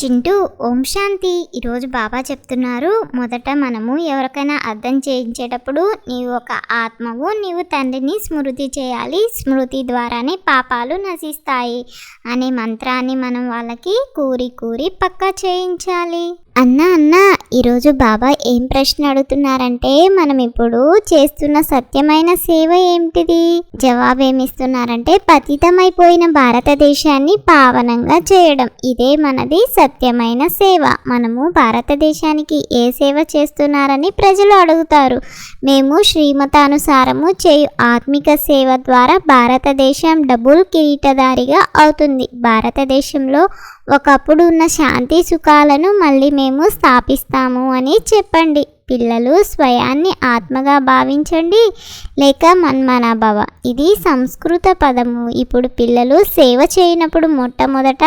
చింటూ ఓం శాంతి. ఈరోజు బాబా చెప్తున్నారు మొదట మనము ఎవరికైనా అర్థం చేయించేటప్పుడు నీవు ఒక ఆత్మవు నీవు తండ్రిని స్మృతి చేయాలి. స్మృతి ద్వారానే పాపాలు నశిస్తాయి అనే మంత్రాన్ని మనం వాళ్ళకి కూరి కూరి పక్కా చేయించాలి. అన్న అన్న ఈరోజు బాబా ఏం ప్రశ్న అడుగుతున్నారంటే మనం ఇప్పుడు చేస్తున్న సత్యమైన సేవ ఏమిటిది జవాబు ఏమిస్తున్నారంటే పతితమైపోయిన భారతదేశాన్ని పావనంగా చేయడం. ఇదే మనది సత్యమైన సేవ. మనము భారతదేశానికి ఏ సేవ చేస్తున్నారని ప్రజలు అడుగుతారు. మేము శ్రీమతానుసారము చేయు ఆత్మిక సేవ ద్వారా భారతదేశం డబుల్ కిరీటదారిగా అవుతుంది. భారతదేశంలో ఒకప్పుడు ఉన్న శాంతి సుఖాలను మళ్ళీ మేము మేము స్థాపిస్తాము అని చెప్పండి. పిల్లలు స్వయాన్ని ఆత్మగా భావించండి. లేక మన్మనాభవ. ఇది సంస్కృత పదము. ఇప్పుడు పిల్లలు సేవ చేయనప్పుడు మొట్టమొదట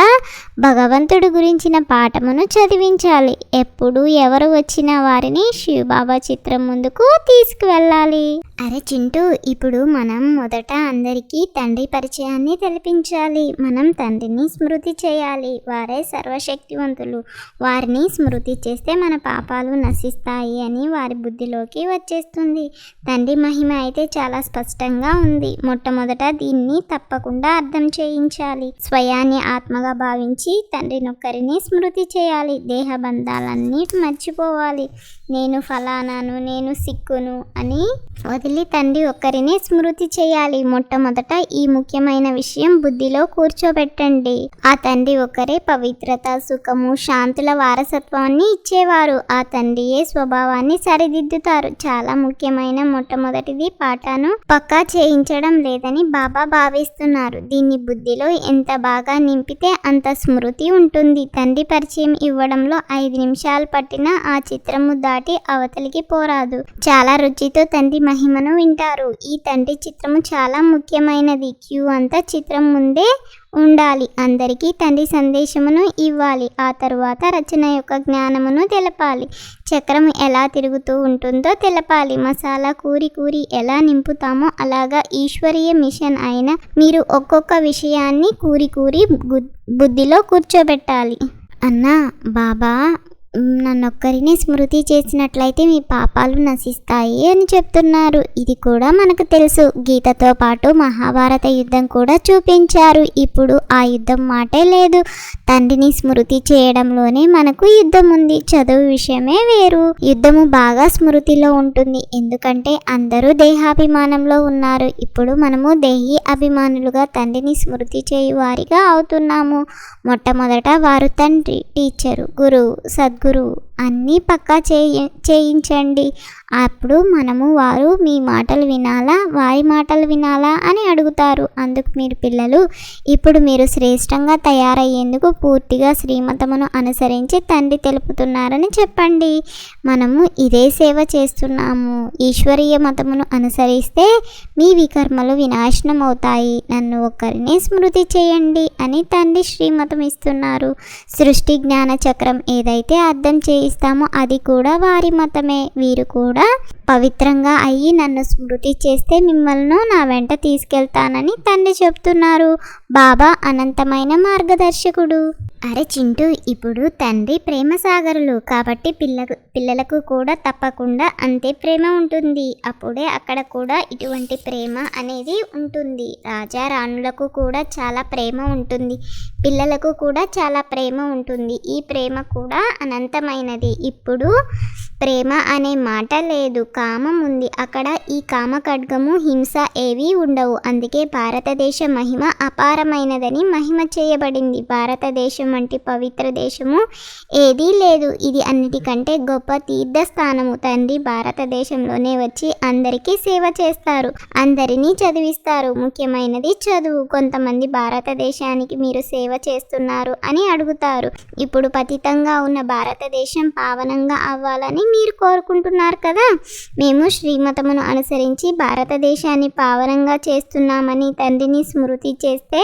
భగవంతుడి గురించిన పాఠమును చదివించాలి. ఎప్పుడు ఎవరు వచ్చినా వారిని శివబాబా చిత్రం ముందుకు తీసుకువెళ్ళాలి. అరే చింటూ ఇప్పుడు మనం మొదట అందరికీ తండ్రి పరిచయాన్ని తెలిపించాలి. మనం తండ్రిని స్మృతి చేయాలి. వారే సర్వశక్తివంతులు. వారిని స్మృతి చేస్తే మన పాపాలు నశిస్తాయి అని వారి బుద్ధిలోకి వచ్చేస్తుంది. తండ్రి మహిమ అయితే చాలా స్పష్టంగా ఉంది. మొట్టమొదట దీన్ని తప్పకుండా అర్థం చేయించాలి. స్వయాన్ని ఆత్మగా భావించి తండ్రినొక్కరిని స్మృతి చేయాలి. దేహ బంధాలన్నీ మర్చిపోవాలి. నేను ఫలానాను నేను సిక్కును అని వదిలి తండ్రి ఒక్కరినే స్మృతి చేయాలి. మొట్టమొదట ఈ ముఖ్యమైన విషయం బుద్ధిలో కూర్చోబెట్టండి. ఆ తండ్రి ఒక్కరే పవిత్రత సుఖము శాంతుల వారసత్వాన్ని ఇచ్చేవారు. ఆ తండ్రియే స్వభావాన్ని సరిదిద్దుతారు. చాలా ముఖ్యమైన మొట్టమొదటిది పాఠాను పక్కా చేయించడం లేదని బాబా భావిస్తున్నారు. దీన్ని బుద్ధిలో ఎంత బాగా నింపితే అంత స్మృతి ఉంటుంది. తండ్రి పరిచయం ఇవ్వడంలో ఐదు నిమిషాలు పట్టిన ఆ చిత్రము దాటి అవతలికి పోరాదు. చాలా రుచితో తండ్రి మహిమ మహిమను వింటారు. ఈ తండ్రి చిత్రము చాలా ముఖ్యమైనది. క్యూ అంతా చిత్రం ముందే ఉండాలి. అందరికీ తండ్రి సందేశమును ఇవ్వాలి. ఆ తరువాత రచన యొక్క జ్ఞానమును తెలపాలి. చక్రం ఎలా తిరుగుతూ ఉంటుందో తెలపాలి. మసాలా కూరి కూరి ఎలా నింపుతామో అలాగా ఈశ్వరీయ మిషన్ అయిన మీరు ఒక్కొక్క విషయాన్ని కూరి కూరి బుద్ధిలో కూర్చోబెట్టాలి. అన్నా బాబా నన్నొక్కరిని స్మృతి చేసినట్లయితే మీ పాపాలు నశిస్తాయి అని చెప్తున్నారు. ఇది కూడా మనకు తెలుసు. గీతతో పాటు మహాభారత యుద్ధం కూడా చూపించారు. ఇప్పుడు ఆ యుద్ధం మాటే లేదు. తండ్రిని స్మృతి చేయడంలోనే మనకు యుద్ధం ఉంది. చదువు విషయమే వేరు. యుద్ధము బాగా స్మృతిలో ఉంటుంది. ఎందుకంటే అందరూ దేహాభిమానంలో ఉన్నారు. ఇప్పుడు మనము దేహి అభిమానులుగా తండ్రిని స్మృతి చేయు వారిగా అవుతున్నాము. మొట్టమొదట వారు తండ్రి టీచరు గురువు సద్ సద్గురువు అన్నీ పక్కా చేయి చేయించండి. అప్పుడు మనము వారు మీ మాటలు వినాలా? వారి మాటలు వినాలా? అని అడుగుతారు. అందుకు మీరు పిల్లలు ఇప్పుడు మీరు శ్రేష్టంగా తయారయ్యేందుకు పూర్తిగా శ్రీమతమును అనుసరించి తండ్రి తెలుపుతున్నారని చెప్పండి. మనము ఇదే సేవ చేస్తున్నాము. ఈశ్వరీయ మతమును అనుసరిస్తే మీ వికర్మలు వినాశనం అవుతాయి నన్ను ఒక్కరిని స్మృతి చేయండి అని తండ్రి శ్రీమతం ఇస్తున్నారు. సృష్టి జ్ఞాన చక్రం ఏదైతే అర్థం చేయి చేయిస్తామో అది కూడా వారి మతమే. వీరు కూడా పవిత్రంగా అయ్యి నన్ను స్మృతి చేస్తే మిమ్మల్ని నా వెంట తీసుకెళ్తానని తండ్రి చెప్తున్నారు. బాబా అనంతమైన మార్గదర్శకుడు. అరే చింటూ ఇప్పుడు తండ్రి ప్రేమ సాగరులు. కాబట్టి పిల్ల పిల్లలకు కూడా తప్పకుండా అంతే ప్రేమ ఉంటుంది. అప్పుడే అక్కడ కూడా ఇటువంటి ప్రేమ అనేది ఉంటుంది. రాజా రాణులకు కూడా చాలా ప్రేమ ఉంటుంది. పిల్లలకు కూడా చాలా ప్రేమ ఉంటుంది. ఈ ప్రేమ కూడా అనంతమైనది. ఇప్పుడు ప్రేమ అనే మాట లేదు. కామం ఉంది. అక్కడ ఈ కామ ఖడ్గము హింస ఏవీ ఉండవు. అందుకే భారతదేశ మహిమ అపారమైనదని మహిమ చేయబడింది. భారతదేశం వంటి పవిత్ర దేశము ఏదీ లేదు. ఇది అన్నిటికంటే గొప్ప తీర్థస్థానము. తండ్రి భారతదేశంలోనే వచ్చి అందరికీ సేవ చేస్తారు. అందరినీ చదివిస్తారు. ముఖ్యమైనది చదువు. కొంతమంది భారతదేశానికి మీరు సేవ చేస్తున్నారు అని అడుగుతారు. ఇప్పుడు పతితంగా ఉన్న భారతదేశం పావనంగా అవ్వాలని మీరు కోరుకుంటున్నారు కదా? మేము శ్రీమతమును అనుసరించి భారతదేశాన్ని పావనంగా చేస్తున్నామని తండ్రిని స్మృతి చేస్తే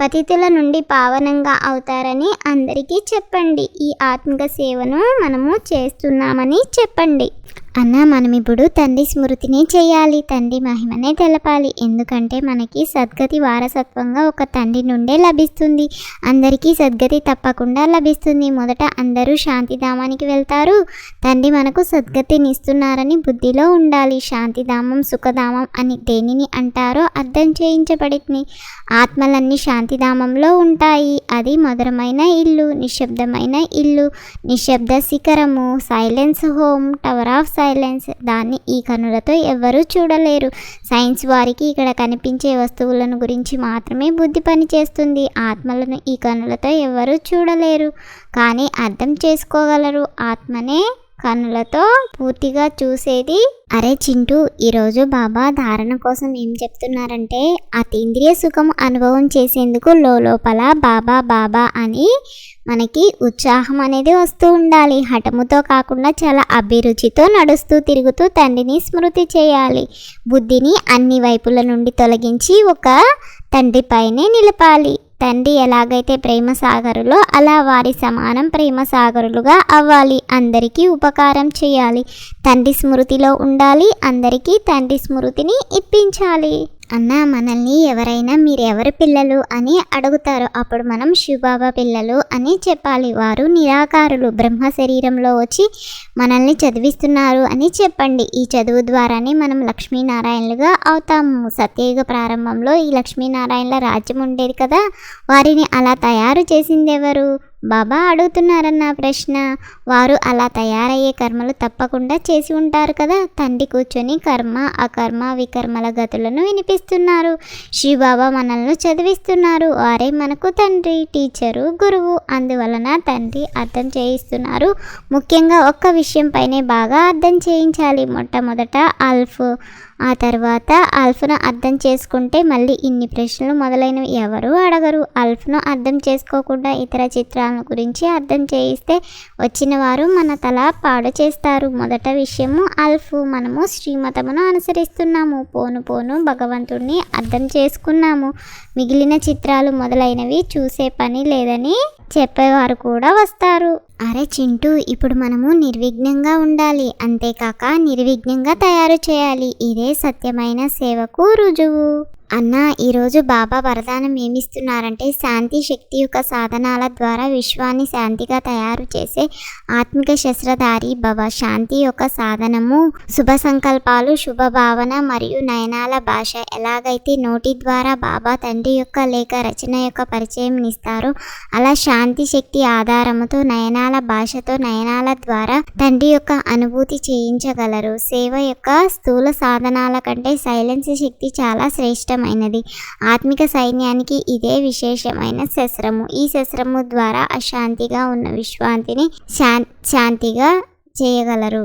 పతితుల నుండి పావనంగా అవుతారని అందరికీ చెప్పండి. ఈ ఆత్మిక సేవను మనము చేస్తున్నామని చెప్పండి. అన్న మనం ఇప్పుడు తండ్రి స్మృతిని చేయాలి. తండ్రి మహిమనే తెలపాలి. ఎందుకంటే మనకి సద్గతి వారసత్వంగా ఒక తండ్రి నుండే లభిస్తుంది. అందరికీ సద్గతి తప్పకుండా లభిస్తుంది. మొదట అందరూ శాంతిధామానికి వెళ్తారు. తండ్రి మనకు సద్గతిని ఇస్తున్నారని బుద్ధిలో ఉండాలి. శాంతిధామం సుఖధామం అని దేనిని అంటారో అర్థం చేయించబడింది. ఆత్మలన్నీ శాంతిధామంలో ఉంటాయి. అది మధురమైన ఇల్లు నిశ్శబ్దమైన ఇల్లు నిశ్శబ్ద శిఖరము silence home tower of silence దాన్ని ఈ కనులతో ఎవ్వరూ చూడలేరు. సైన్స్ వారికి ఇక్కడ కనిపించే వస్తువులను గురించి మాత్రమే బుద్ధి పనిచేస్తుంది ఆత్మలను ఈ కనులతో ఎవ్వరూ చూడలేరు. కానీ అర్థం చేసుకోగలరు. ఆత్మనే కనులతో పూర్తిగా చూసేది అరే చింటూ ఈరోజు బాబా ధారణ కోసం ఏం చెప్తున్నారంటే అతీంద్రియ సుఖం అనుభవం చేసేందుకు లోపల బాబా బాబా అని మనకి ఉత్సాహం అనేది వస్తూ ఉండాలి. హఠముతో కాకుండా చాలా అభిరుచితో నడుస్తూ తిరుగుతూ తండ్రిని స్మృతి చేయాలి. బుద్ధిని అన్ని వైపుల నుండి తొలగించి ఒక తండ్రిపైనే నిలపాలి. తండ్రి ఎలాగైతే ప్రేమ సాగరులో అలా వారి సమానం ప్రేమ సాగరులుగా అవ్వాలి. అందరికీ ఉపకారం చేయాలి. తండ్రి స్మృతిలో ఉండాలి. అందరికీ తండ్రి స్మృతిని ఇప్పించాలి. అన్న మనల్ని ఎవరైనా మీరు ఎవరి పిల్లలు అని అడుగుతారు. అప్పుడు మనం శివబాబా పిల్లలు అని చెప్పాలి. వారు నిరాకారులు. బ్రహ్మ శరీరంలో వచ్చి మనల్ని చదివిస్తున్నారు అని చెప్పండి. ఈ చదువు ద్వారానే మనం లక్ష్మీనారాయణలుగా అవుతాము. సత్యయుగ ప్రారంభంలో ఈ లక్ష్మీనారాయణల రాజ్యం ఉండేది కదా. వారిని అలా తయారు చేసింది ఎవరు బాబా అడుగుతున్నారన్న ప్రశ్న. వారు అలా తయారయ్యే కర్మలు తప్పకుండా చేసి ఉంటారు కదా. తండ్రి కూర్చొని కర్మ అకర్మ వికర్మల గతులను వినిపిస్తున్నారు. శ్రీబాబా మనల్ని చదివిస్తున్నారు. వారే మనకు తండ్రి టీచరు గురువు. అందువలన తండ్రి అర్థం చేయిస్తున్నారు. ముఖ్యంగా ఒక్క విషయంపైనే బాగా అర్థం చేయించాలి. మొట్టమొదట అల్ఫ్. ఆ తర్వాత అల్ఫ్ను అర్థం చేసుకుంటే మళ్ళీ ఇన్ని ప్రశ్నలు మొదలైనవి ఎవరు అడగరు. అల్ఫ్ను అర్థం చేసుకోకుండా ఇతర చిత్రాల గురించి అర్థం చేయిస్తే వచ్చిన వారు మన తల పాడు చేస్తారు. మొదట విషయము అల్ఫ్. మనము శ్రీమతమును అనుసరిస్తున్నాము. పోను పోను భగవంతుడిని అర్థం చేసుకున్నాము. మిగిలిన చిత్రాలు మొదలైనవి చూసే పని లేదని చెప్పేవారు కూడా వస్తారు. అరే చింటూ ఇప్పుడు మనము నిర్విఘ్నంగా ఉండాలి. అంతేకాక నిర్విఘ్నంగా తయారు చేయాలి. ఇదే సత్యమైన సేవకు రుజువు. అన్న ఈరోజు బాబా వరదానం ఏమిస్తున్నారంటే శాంతి శక్తి యొక్క సాధనాల ద్వారా విశ్వాన్ని శాంతిగా తయారు చేసే ఆత్మిక శస్త్రధారి భవ. శాంతి యొక్క సాధనము శుభ సంకల్పాలు శుభ భావన మరియు నయనాల భాష. ఎలాగైతే నోటి ద్వారా బాబా తండ్రి యొక్క లేక రచన యొక్క పరిచయం ఇస్తారో అలా శాంతి శక్తి ఆధారముతో నయనాల భాషతో నయనాల ద్వారా తండ్రి యొక్క అనుభూతి చేయించగలరు. సేవ యొక్క స్థూల సాధనాల కంటే సైలెన్స్ శక్తి చాలా శ్రేష్టమైనది ఆత్మిక సైన్యానికి ఇదే విశేషమైన శస్త్రము. ఈ శస్త్రము ద్వారా అశాంతిగా ఉన్న విశ్వాంతిని శాం శాంతిగా చేయగలరు.